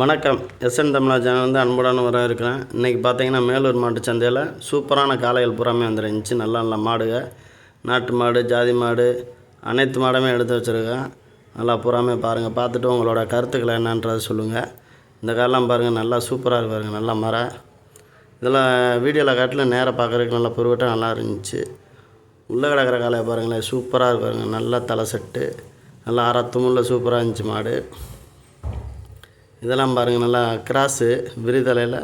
வணக்கம். எஸ்என் தமிழா சேனல் வந்து அன்புடன் வர இருக்கிறேன். இன்றைக்கி பார்த்தீங்கன்னா மேலூர் மாட்டு சந்தையில் சூப்பரான காளைகள் புறாமே வந்துருந்துச்சு. நல்ல நல்ல மாடுக நாட்டு மாடு ஜாதி மாடு அனைத்து மாடுமே எடுத்து வச்சுருக்கேன். நல்லா புறாமே பாருங்கள் பார்த்துட்டு உங்களோட கருத்துக்களை என்னன்றதை சொல்லுங்கள் இந்த காலெலாம் பாருங்கள் நல்லா சூப்பராக இருக்கு பாருங்கள் நல்ல மரம் இதெல்லாம் வீடியோவில் காட்டில் நேராக பார்க்குறதுக்கு நல்லா புருவட்டாக நல்லா இருந்துச்சு. உள்ளே கிடக்கிற காளையை பாருங்களேன். சூப்பராக இருக்கு பாருங்கள் நல்லா தலை செட்டு. நல்லா அரை துமுள்ள சூப்பராக இருந்துச்சு மாடு. இதெல்லாம் பாருங்கள் நல்லா கிராஸு விரிதலையில்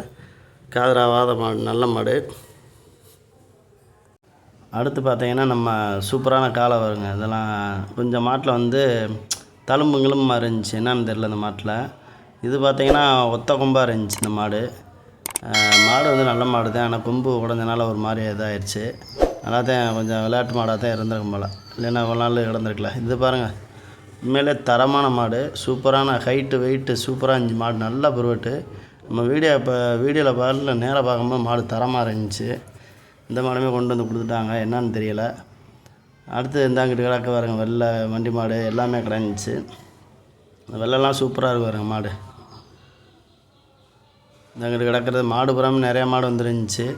காதராவாத மாடு நல்ல மாடு. அடுத்து பார்த்தீங்கன்னா நம்ம சூப்பரான காலை வருங்க. இதெல்லாம் கொஞ்சம் மாட்டில் வந்து தழும்புங்களும் இருந்துச்சு. என்னன்னு தெரில இந்த மாட்டில். இது பார்த்தீங்கன்னா ஒத்த கொம்பாக இருந்துச்சு இந்த மாடு. மாடு வந்து நல்ல மாடு தான். ஆனால் கொம்பு உடஞ்சனால ஒரு மாதிரி இதாகிடுச்சு நல்லா தான் கொஞ்சம் விளையாட்டு மாடாக தான் இருந்திருக்கும் போல். இல்லைன்னா ஒரு நாள் கிடந்திருக்கல இது பாருங்கள் உண்மையிலே தரமான மாடு சூப்பரான ஹைட்டு வெயிட்டு சூப்பராக இருந்துச்சு மாடு நல்ல பருவட்டு. நம்ம வீடியோ இப்போ வீடியோவில் பார்க்கல நேராக பார்க்கும்போது மாடு தரமாக இருந்துச்சு. இந்த மாடுமே கொண்டு வந்து கொடுத்துட்டாங்க. என்னன்னு தெரியலை. அடுத்து இந்தாங்கிட்டு கிடக்க பாருங்க வெள்ளை வண்டி மாடு எல்லாமே கிடந்துச்சு இந்த வெள்ளைலாம் சூப்பராக இருக்கும் பாருங்க மாடு. இந்தாங்கிட்டு கிடக்கிறது மாடு புறாமல் நிறையா மாடு வந்துருந்துச்சு.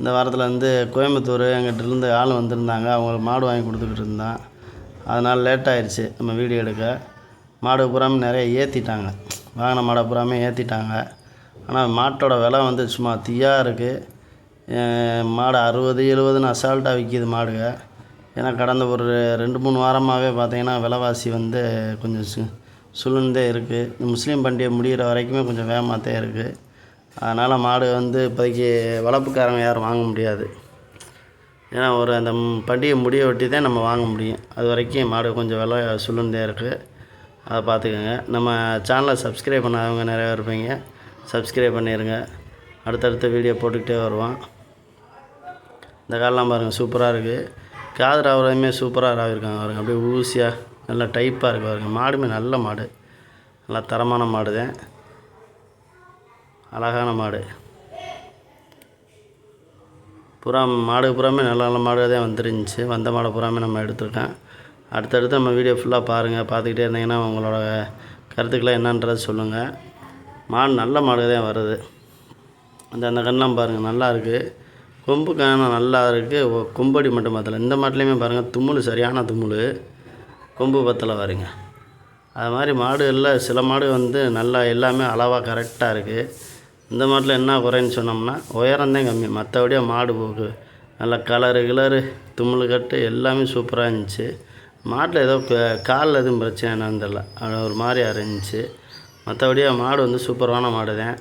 இந்த வாரத்தில் வந்து கோயம்புத்தூர் எங்கிட்டிருந்து ஆள் வந்திருந்தாங்க. அவங்களுக்கு மாடு வாங்கி கொடுத்துக்கிட்டு இருந்தான். அதனால் லேட் ஆயிடுச்சு நம்ம வீடியோ எடுக்க. மாடு புறாமல் நிறைய ஏற்றிட்டாங்க வாங்கின மாடை புறாமே ஏற்றிட்டாங்க ஆனால் மாட்டோட விலை வந்து சும்மா தீயாக இருக்குது மாடு அறுபது எழுபதுன்னு அசால்ட்டாக விற்கிது மாடுக ஏன்னா கடந்த ஒரு ரெண்டு மூணு வாரமாகவே பார்த்தீங்கன்னா விலைவாசி வந்து கொஞ்சம் சு சுளுந்தே இருக்குது முஸ்லீம் பண்டிகை முடிகிற வரைக்குமே கொஞ்சம் வேகமாகத்தே இருக்குது அதனால் மாடு வந்து இப்போதைக்கு வளர்ப்புக்காரங்க யாரும் வாங்க முடியாது. ஏன்னா ஒரு அந்த பண்டிகை முடிய ஒட்டி தான் நம்ம வாங்க முடியும். அது வரைக்கும் மாடு கொஞ்சம் விலை சுழந்தே இருக்குது அதை பார்த்துக்கோங்க. நம்ம சேனலை சப்ஸ்கிரைப் பண்ணாதவங்க நிறையா இருப்பீங்க. சப்ஸ்கிரைப் பண்ணிடுங்க அடுத்தடுத்த வீடியோ போட்டுக்கிட்டே வருவோம். இந்த காலெலாம் பாருங்கள் சூப்பராக இருக்குது காது ராவுறதுமே சூப்பராக ராவிருக்காங்க பாருங்க. அப்படியே ஊசியாக நல்லா டைப்பாக இருக்குது பாருங்கள் மாடுமே நல்ல மாடு. நல்லா தரமான மாடு தான் அழகான மாடு. புறா மாடு புறாமே நல்ல நல்ல மாடு தான் வந்துருந்துச்சு. வந்த மாடு புறாமே நம்ம எடுத்துருக்கேன். அடுத்தடுத்து நம்ம வீடியோ ஃபுல்லாக பாருங்கள் பார்த்துக்கிட்டே இருந்தீங்கன்னா உங்களோட கருத்துக்களை என்னன்றது சொல்லுங்கள் மாடு நல்ல மாடு தான் வருது. அந்த அந்த கண்ணெலாம் பாருங்கள் நல்லா இருக்குது கொம்பு கண்ணம் நல்லா இருக்குது கொம்படி மட்டும் பத்தலை இந்த மாட்டிலையுமே பாருங்கள் தும்முள் சரியான தும்முள் கொம்பு பத்தலை வருங்க அது மாதிரி மாடுகளில் சில மாடு வந்து நல்லா எல்லாமே அளவாக கரெக்டாக இருக்குது இந்த மாட்டில் என்ன குறைன்னு சொன்னோம்னா உயரம்தான் கம்மி. மற்றபடியாக மாடு போக்கு நல்லா கலரு கிளரு தும்மல் கட்டு எல்லாமே சூப்பராக இருந்துச்சு. மாட்டில் ஏதோ காலில் எதுவும் பிரச்சனை என்னன்னு தெரில அது ஒரு மாதிரி இருந்துச்சு மற்றபடியே மாடு வந்து சூப்பரான மாடு தான்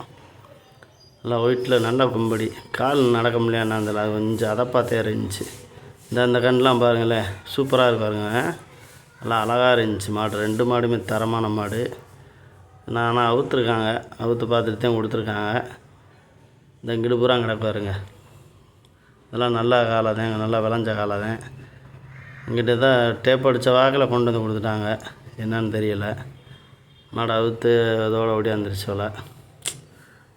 நல்லா ஒயிட்டில் நல்லா கும்படி. கால் நடக்க முடியாது அந்த அது கொஞ்சம் அதை பார்த்தே இருந்துச்சு இந்த அந்த கண்ணெலாம் பாருங்களேன். சூப்பராக இருக்கு பாருங்கள் நல்லா அழகாக இருந்துச்சு மாடு. ரெண்டு மாடுமே தரமான மாடு. நான் ஆனால் அவுத்துருக்காங்க. அவுத்து பார்த்துட்டு தான் கொடுத்துருக்காங்க. இந்த இங்கிட்டு பூரா கிடப்பாருங்க. இதெல்லாம் நல்ல காலை தான் நல்லா விளைஞ்ச காலை தான் இங்கிட்ட தான் டேப் அடித்த வாக்கில் கொண்டு வந்து கொடுத்துட்டாங்க. என்னன்னு தெரியல. மாடு அவுத்து அதோட ஓடியாந்துருச்சு போல.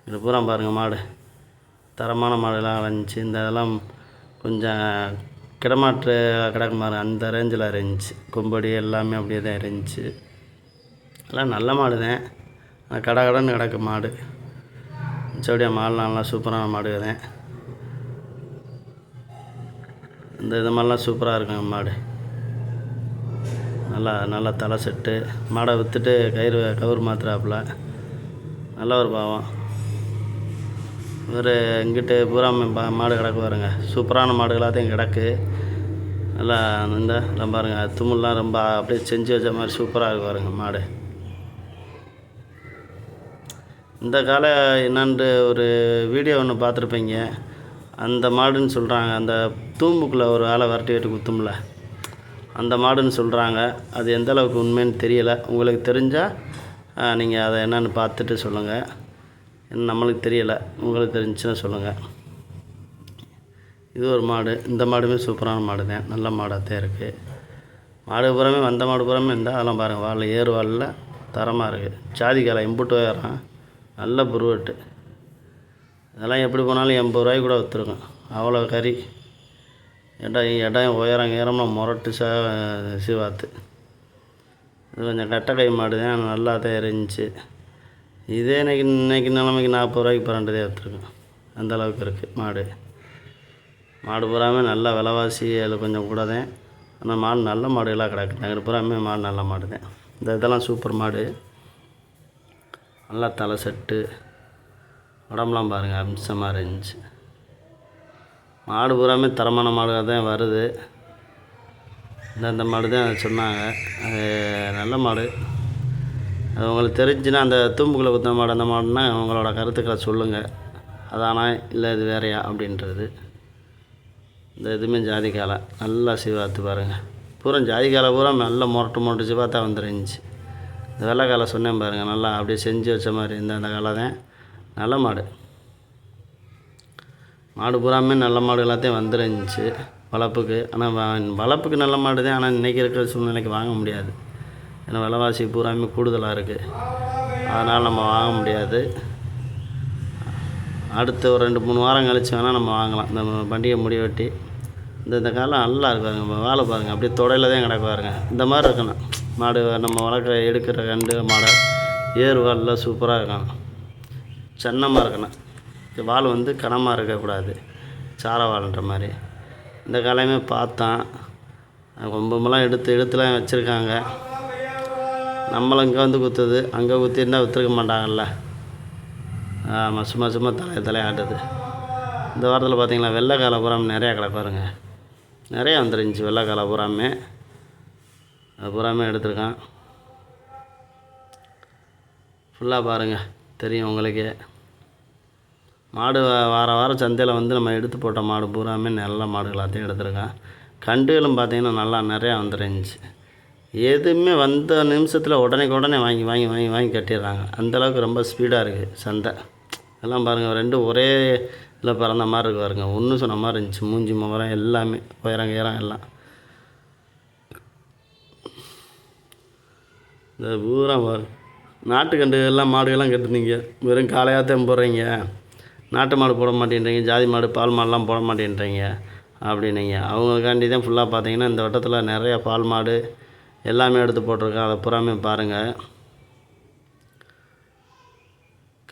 இது பூரா பாருங்கள் மாடு. தரமான மாடுலாம் இருந்துச்சு இந்த இதெல்லாம் கொஞ்சம் கிடமாற்று கிடக்கு மாதிரி அந்த ரேஞ்சில் இருந்துச்சு. கொம்படி எல்லாமே அப்படியே தான் இருந்துச்சு. எல்லாம் நல்ல மாடு தான் கடை கடைன்னு கிடக்கு மாடு. மிச்சபடியாக மாடுலாம் நல்லா சூப்பரான மாடு தான் இந்த இது மாதிரிலாம் சூப்பராக இருக்குங்க மாடு. நல்லா நல்லா தலை செட்டு. மாடை விற்றுட்டு கயிறு கவுர் மாத்துறாப்புல. நல்ல ஒரு பாவம். இவர் இங்கிட்டு பூரா மாடு கிடக்கு பாருங்க. சூப்பரான மாடுகளாக கிடக்கு. நல்லா இந்த பாருங்க. தும்முல்லாம் ரொம்ப அப்படியே செஞ்சு வச்ச மாதிரி சூப்பராக இருக்கு பாருங்க மாடு. இந்த கால என்னான்ட்டு ஒரு வீடியோ ஒன்று பார்த்துருப்பீங்க. அந்த மாடுன்னு சொல்கிறாங்க அந்த தூம்புக்குள்ளே ஒரு ஆளை விரட்டி வெட்டி குத்தும்ல. அந்த மாடுன்னு சொல்கிறாங்க அது எந்த அளவுக்கு உண்மைன்னு தெரியலை. உங்களுக்கு தெரிஞ்சால் நீங்கள் அதை என்னென்னு பார்த்துட்டு சொல்லுங்கள் என்ன நம்மளுக்கு தெரியலை. உங்களுக்கு தெரிஞ்சுன்னா சொல்லுங்கள் இது ஒரு மாடு. இந்த மாடுமே சூப்பரான மாடு தான் நல்ல மாடாக தான் இருக்குது மாடு புறமே வந்த மாடு புறமே இருந்தால் அதெல்லாம் பாருங்கள் வாழை ஏறு வாழில் தரமாக இருக்குது ஜாதிக்காலை இம்புட்டு ஏறான் நல்ல புருவட்டு. இதெல்லாம் எப்படி போனாலும் எண்பது ரூபாய்க்கு கூட விற்றுருக்கும் அவ்வளோ கறி. இடம் இடம் உயரம் உயரம்னா முரட்டு ச சிவாத்து இது கொஞ்சம் கட்டை கை மாடு தான் நல்லா தான் இருந்துச்சு இதே இன்றைக்கி இன்னைக்கு நிலைமைக்கு நாற்பது ரூபாய்க்கு பரண்டதே எடுத்துருக்கேன் அந்தளவுக்கு அந்த அளவுக்கு இருக்குது மாடு. மாடு பூராமே நல்ல விலைவாசி அதில் கொஞ்சம் கூட தான். ஆனால் மாடு நல்ல மாடுகளாக கிடக்கு. நகர் பூராமே மாடு நல்ல மாடு தான். இந்த இதெல்லாம் சூப்பர் மாடு. நல்லா தலை செட்டு. உடம்புலாம் பாருங்கள் அம்சமாக இருந்துச்சு. மாடு பூராமே தரமான மாடுகள் தான் வருது. இந்தந்த மாடு தான் சொன்னாங்க. அது நல்ல மாடு. அது உங்களுக்கு தெரிஞ்சுன்னா அந்த தூம்புக்குள்ளே குத்த மாடு அந்த மாடுன்னா உங்களோட கருத்துக்களை சொல்லுங்கள் அதானா இல்லை இது வேறையா அப்படின்றது. இந்த இதுவுமே ஜாதிக்காலை. நல்லா சிவாத்து பாருங்கள் பூரா ஜாதிக்காலை பூரா நல்ல முரட்டு முரட்டு சிவாத்தா வந்துருந்துச்சு. இந்த வெள்ளைக்காலை சொன்னேன் பாருங்கள் நல்லா அப்படியே செஞ்சு வச்ச மாதிரி. இந்த அந்த காலை தான். நல்ல மாடு. மாடு பூராமே நல்ல மாடு எல்லாத்தையும் வந்துருந்துச்சு வளர்ப்புக்கு. ஆனால் வளர்ப்புக்கு நல்ல மாடு தான். ஆனால் இன்றைக்கி இருக்கிற சூழ்நிலைக்கு வாங்க முடியாது. ஏன்னா விலைவாசி பூராமே கூடுதலாக இருக்குது அதனால் நம்ம வாங்க முடியாது. அடுத்த ஒரு ரெண்டு மூணு வாரம் கழிச்சு வேணால் நம்ம வாங்கலாம். இந்த பண்டிகை முடி வெட்டி. இந்த இந்த காலம் நல்லா இருக்கும் பாருங்க. வாழை வேலை பாருங்கள் அப்படியே தொடையில் தான் கிடக்கு பாருங்கள் இந்த மாதிரி இருக்கணும். மாடு நம்ம வளர்க்குற எடுக்கிற கண்டு மாடை ஏர் சூப்பராக இருக்கணும் சென்னமாக இருக்கணும். இந்த வால் வந்து கனமாக இருக்கக்கூடாது சார வால்ன்ற மாதிரி. இந்த காலையுமே பார்த்தேன். கொம்பமெல்லாம் எடுத்து எடுத்துலாம் வச்சுருக்காங்க. நம்மளும் இங்கே வந்து குத்துது. அங்கே குத்திருந்தா விற்றுருக்க மாட்டாங்கல்ல. ஆமாம் சும்மா சும்மா தலையை தலையாட்டுது இந்த வாரத்தில் பார்த்தீங்களா வெள்ளைக்கால பூராம் நிறையா கிடக்கு நிறையா வந்துருந்துச்சு கால பூராமே. அது பூராமே எடுத்திருக்கான். ஃபுல்லாக பாருங்கள் தெரியும் உங்களுக்கே. மாடு வார வாரம் சந்தையில் வந்து நம்ம எடுத்து போட்ட மாடு பூராமே நல்ல மாடு எல்லாத்தையும் எடுத்திருக்கேன். கண்டுகளும் பார்த்தீங்கன்னா நல்லா நிறையா வந்துருந்துச்சு. எதுவுமே வந்த நிமிஷத்தில் உடனே உடனே வாங்கி வாங்கி வாங்கி வாங்கி கட்டிடுறாங்க. அந்தளவுக்கு ரொம்ப ஸ்பீடாக இருக்குது சந்தை. எல்லாம் பாருங்கள் ரெண்டும் ஒரே இதில் பிறந்த மாதிரி இருக்கு பாருங்க. ஒன்று சொன்ன மாதிரி இருந்துச்சு. மூஞ்சி முகரம் எல்லாமே உயரம் உயரம் எல்லாம். இந்த பூரா நாட்டுக்கண்டு எல்லாம் மாடுகள்லாம் கட்டுனீங்க வெறும் காளையாத்தான் போடுறீங்க. நாட்டு மாடு போட மாட்டேன்றீங்க. ஜாதி மாடு பால் மாடுலாம் போட மாட்டேன்றீங்க. அப்படின்னீங்க. அவங்களுக்காண்டி தான் ஃபுல்லாக பார்த்தீங்கன்னா இந்த வட்டத்தில் நிறைய பால் மாடு எல்லாமே எடுத்து போட்டிருக்கேன் அதை பூராமே பாருங்கள்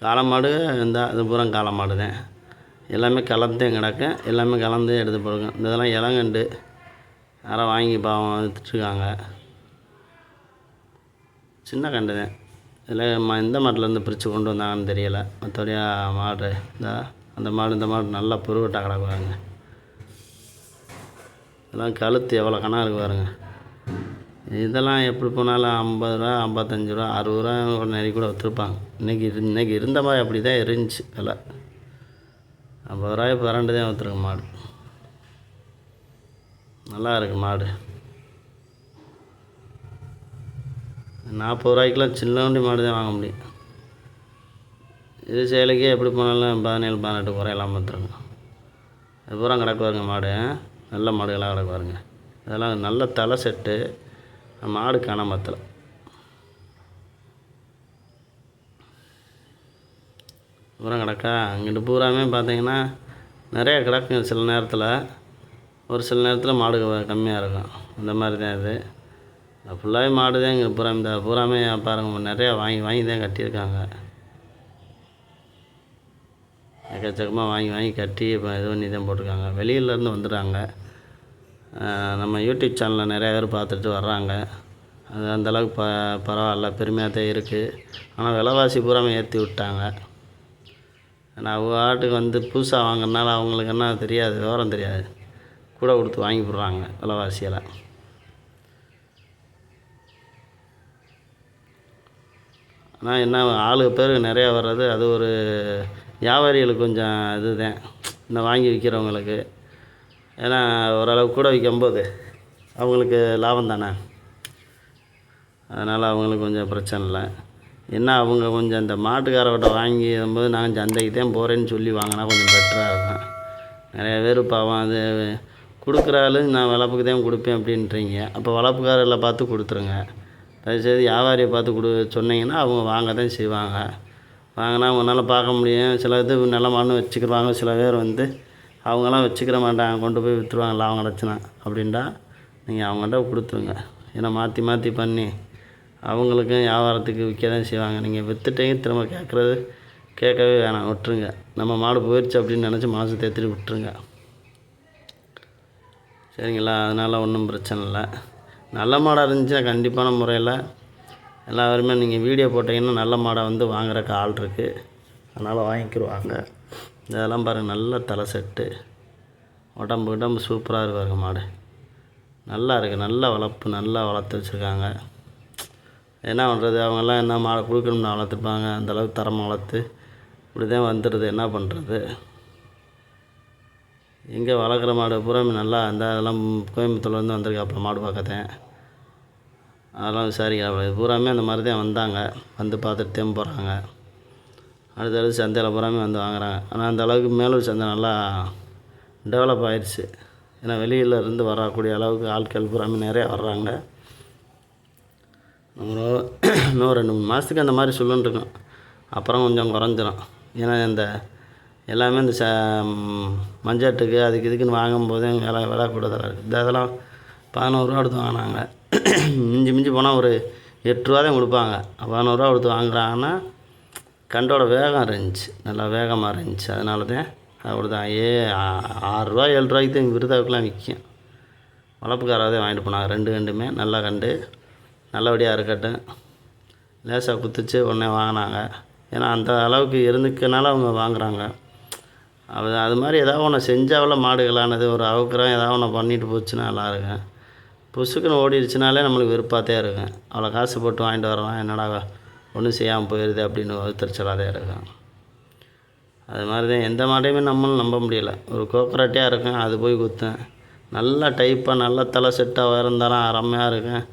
காளை மாடு இந்த இது பூரா காளை மாடு தான். எல்லாமே கலந்தே கிடக்கு. எல்லாமே கலந்து எடுத்து போடுங்க இந்த இதெல்லாம் இளங்கண்டு. யாரோ வாங்கி பாவம் விற்றுட்ருக்காங்க சின்ன கண்டு தான். இதில் ம எந்த மாட்டிலேருந்து பிரித்து கொண்டு வந்தாங்கன்னு தெரியலை. மற்றபடி மாடு இந்த அந்த மாடு இந்த மாடு நல்லா புருவட்டாக கிடக்குறாங்க இதெல்லாம் கழுத்து எவ்வளோ கணா இருக்கு பாருங்க. இதெல்லாம் எப்படி போனாலும் ஐம்பது ரூபா ஐம்பத்தஞ்சு ரூபா அறுபது ரூபா கூட நிறைய கூட விற்றுருப்பாங்க இன்றைக்கி இரு இன்னைக்கு இருந்த மாதிரி அப்படி தான் இருந்துச்சு விலை. ஐம்பது ரூபாய் பரண்டு தான் விற்றுருக்கு மாடு. நல்லா இருக்குது மாடு. நாற்பது ரூபாய்க்கெல்லாம் சின்ன வண்டி மாடு தான் வாங்க முடியும். இது சேலைக்கே எப்படி போனாலும் பதினேழு பதினெட்டு குறையெல்லாம் பார்த்துருங்க அது பூரா கிடக்கு பாருங்க மாடு. நல்ல மாடுகளாக கிடக்கு பாருங்க. இதெல்லாம் நல்ல தலை செட்டு. மாடு காணாமத்தில் பூரா கிடக்கா? அங்கிட்டு பூராமே பார்த்தீங்கன்னா நிறைய கிடக்குங்க சில நேரத்தில். ஒரு சில நேரத்தில் மாடு கம்மியாக இருக்கும். இந்த மாதிரி தான் இது. ஃபுல்லாகவே மாடு தான் இங்கே பூரா. இந்த பூராமே பாருங்க நிறையா வாங்கி வாங்கி தான் கட்டியிருக்காங்க. எக்கச்சக்கமாக வாங்கி வாங்கி கட்டி இப்போ இது பண்ணி தான் போட்டிருக்காங்க. வெளியிலேருந்து வந்துடுறாங்க. நம்ம யூடியூப் சேனலில் நிறையா பேர் பார்த்துட்டு வர்றாங்க. அது அந்தளவுக்கு ப பரவாயில்ல பெருமையாக தான் இருக்குது ஆனால் விலைவாசி பூராமே ஏற்றி விட்டாங்க. நான் அவங்க ஆட்டுக்கு வந்து புதுசாக வாங்கினால அவங்களுக்கு என்ன தெரியாது விவரம் தெரியாது. கூட கொடுத்து வாங்கி போடுறாங்க விலைவாசியெல்லாம். ஆனால் என்ன ஆளு பேர் நிறையா வர்றது அது ஒரு வியாபாரிகளுக்கு கொஞ்சம் இது தான் இந்த வாங்கி விற்கிறவங்களுக்கு ஏன்னா ஓரளவு கூட விற்கும்போது அவங்களுக்கு லாபம் தானே. அதனால் அவங்களுக்கு கொஞ்சம் பிரச்சனை இல்லை. என்ன அவங்க கொஞ்சம் இந்த மாட்டுக்காரவட்ட வாங்கி போது நான் சந்தைக்கு தான் போகிறேன்னு சொல்லி வாங்கினா கொஞ்சம் பெட்டராக இருக்கும். நிறைய பேர் பாவம் அது கொடுக்குற ஆளு நான் வளர்ப்புக்கு தான் கொடுப்பேன் அப்படின்றீங்க. அப்போ வளர்ப்புக்காரர்களை பார்த்து கொடுத்துருங்க. தயவுசெய்து வியாபாரியை பார்த்து கொடு சொன்னீங்கன்னா அவங்க வாங்க தான் செய்வாங்க. வாங்கினா அவங்களால பார்க்க முடியும். சில இது நல்ல மண்ணு வச்சுக்கிடுவாங்க சில பேர் வந்து அவங்களாம் வச்சுக்கிற மாட்டாங்க. கொண்டு போய் விற்றுருவாங்க லாபம் கிடச்சினா அப்படின்ட்டா நீங்கள் அவங்கள்ட்ட கொடுத்துருங்க. ஏன்னா மாற்றி மாற்றி பண்ணி அவங்களுக்கும் வியாபாரத்துக்கு விற்க தான் செய்வாங்க. நீங்கள் விற்றுட்டீங்க திரும்ப கேட்குறது கேட்கவே வேணாம். விட்டுருங்க. நம்ம மாடு போயிடுச்சு அப்படின்னு நினச்சி மனசு தேத்திட்டு விட்டுருங்க. சரிங்களா? அதனால் ஒன்றும் பிரச்சனை இல்லை. நல்ல மாடாக இருந்துச்சுன்னா கண்டிப்பான முறையில். எல்லாருமே நீங்கள் வீடியோ போட்டிங்கன்னா நல்ல மாடை வந்து வாங்குறக்கு ஆள் இருக்குது அதனால் வாங்கிக்கிடுவாங்க இதெல்லாம் பாருங்கள் நல்ல தலை செட்டு உடம்பு உடம்பு சூப்பராக இருக்கு மாடு. நல்லா இருக்குது நல்ல வளர்ப்பு நல்லா வளர்த்து வச்சுருக்காங்க. என்ன பண்ணுறது அவங்கெல்லாம் என்ன மாடை கொடுக்கணும்னு வளர்த்துருப்பாங்க அந்தளவுக்கு தரமாக வளர்த்து இப்படி தான் வந்துடுது. என்ன பண்ணுறது எங்கே வளர்க்குற மாடு பூராமே நல்லா அந்த அதெல்லாம் கோயம்புத்தூர்லேருந்து வந்திருக்கேன் அப்போ மாடு பார்க்கத்தேன் அதெல்லாம் விசாரிக்கிறேன் இது பூராமே அந்த மாதிரி தான் வந்தாங்க. வந்து பார்த்துட்டு தேம்பு போகிறாங்க அடுத்தடுத்து சந்தையில் பூராமே வந்து வாங்குறாங்க. ஆனால் அந்த அளவுக்கு மேலூர் சந்தை நல்லா டெவலப் ஆயிடுச்சு ஏன்னா வெளியில் இருந்து வரக்கூடிய அளவுக்கு ஆட்கள் பூராமே நிறையா வர்றாங்க. ஒரு இன்னும் ரெண்டு மூணு மாதத்துக்கு அந்த மாதிரி சொல்லுன்னு இருக்கோம். அப்புறம் கொஞ்சம் குறைஞ்சிரும். ஏன்னா இந்த எல்லாமே இந்த ச மஞ்சட்டுக்கு மஞ்சாட்டுக்கு அதுக்கு இதுக்குன்னு வாங்கும்போது விலை விலை கூடுதலாக இருக்குது இந்த இதெல்லாம் பதினோருவா எடுத்து வாங்கினாங்க மிஞ்சி மிஞ்சி போனால் ஒரு எட்டு ரூபா தான் கொடுப்பாங்க. பதினோருவா கொடுத்து வாங்குறாங்கன்னா கண்டோட வேகம் இருந்துச்சு. நல்லா வேகமாக இருந்துச்சு. அதனால தான் அப்படி தான் ஏ ஆ- ஆறுரூவா ஏழு ரூபாய்க்கு தான் விருதாவுக்குலாம் விற்கும். வளர்ப்புக்காராக வாங்கிட்டு போனாங்க. ரெண்டு கண்டுமே நல்லா கண்டு நல்லபடியாக இருக்கட்டும். லேசாக குத்துச்சு உடனே வாங்கினாங்க. ஏன்னா அந்த அளவுக்கு இருந்துக்கனால அவங்க வாங்குகிறாங்க அது அது மாதிரி ஏதாவது ஒன்று செஞ்சாவில் மாடுகளானது ஒரு அவுக்குறம் ஏதாவது ஒன்று பண்ணிட்டு போச்சுன்னா நல்லா இருக்கும் புசுக்குன்னு ஓடிடுச்சுனாலே நம்மளுக்கு வெறுப்பாகத்தே இருக்கும். அவ்வளோ காசு போட்டு வாங்கிட்டு வரோம் என்னடா ஒன்றும் செய்யாமல் போயிடுது அப்படின்னு திருச்சலாதே இருக்கும் அது மாதிரி தான் எந்த மாட்டையுமே நம்மளும் நம்ப முடியல. ஒரு கோக்கரட்டியாக இருக்கும் அது போய் குத்தேன் நல்லா டைப்பாக நல்ல தலை செட்டாக இருந்தாலும் அறமையாக இருக்கும்.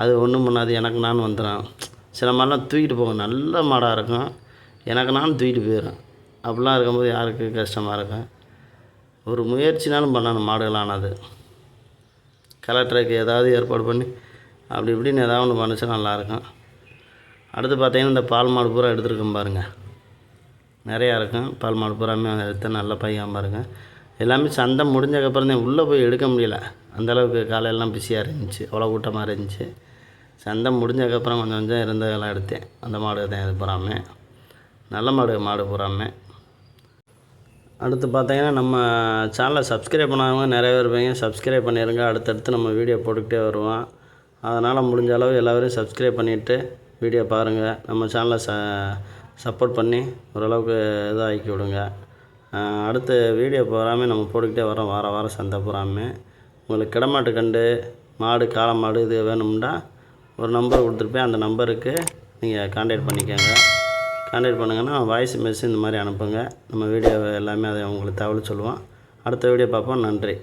அது ஒன்றும் பண்ணாது எனக்கு நான் வந்துடும் சில மாதிரிலாம் தூக்கிட்டு போகும் நல்ல மாடாக இருக்கும். எனக்கு நான் தூக்கிட்டு போயிடும் அப்படிலாம் இருக்கும்போது யாருக்கு கஷ்டமாக இருக்கும்? ஒரு முயற்சினாலும் பண்ணணும் மாடுகளானது கலெக்டருக்கு ஏதாவது ஏற்பாடு பண்ணி அப்படி இப்படின்னு ஏதாவது ஒன்று பண்ணிச்சா நல்லாயிருக்கும். அடுத்து பார்த்தீங்கன்னா இந்த பால் மாடு பூரா எடுத்துருக்கோம் பாருங்கள் நிறையா இருக்கும். பால் மாடு பூராமே எடுத்து நல்ல பையன் பாருங்கள் எல்லாமே சந்தை முடிஞ்சக்கப்புறம் தான் உள்ளே போய் எடுக்க முடியல. அந்தளவுக்கு காலையெல்லாம் பிஸியாக இருந்துச்சு. அவ்வளோ கூட்டமாக இருந்துச்சு. சந்தை முடிஞ்சக்கப்புறம் கொஞ்சம் கொஞ்சம் இருந்ததெல்லாம் எடுத்தேன். அந்த மாடு தான் இது பூராமே. நல்ல மாடு மாடு பூராமே. அடுத்து பார்த்தீங்கன்னா நம்ம சேனலை சப்ஸ்கிரைப் பண்ணாதவங்க நிறைய பேர் இருப்பீங்க சப்ஸ்கிரைப் பண்ணிடுங்க அடுத்தடுத்து நம்ம வீடியோ போட்டுக்கிட்டே வருவோம். அதனால் முடிஞ்ச அளவு எல்லோரும் சப்ஸ்கிரைப் பண்ணிவிட்டு வீடியோ பாருங்கள் நம்ம சேனலை ச சப்போர்ட் பண்ணி ஓரளவுக்கு இதாகி விடுங்க. அடுத்து வீடியோ போகாமல் நம்ம போட்டுக்கிட்டே வரோம். வார வாரம் சந்தை போகாமல் உங்களுக்கு கிடமாட்டு கண்டு மாடு காளை மாடு இது வேணும்னா ஒரு நம்பர் கொடுத்துருப்பேன் அந்த நம்பருக்கு நீங்கள் கான்டாக்ட் பண்ணிக்கோங்க. கான்டாக்ட் பண்ணுங்கன்னா வாய்ஸ் மெசேஜ் இந்த மாதிரி அனுப்புங்க. நம்ம வீடியோ எல்லாமே அதை உங்களுக்கு தகவல் சொல்லுவோம். அடுத்த வீடியோ பார்ப்போம். நன்றி.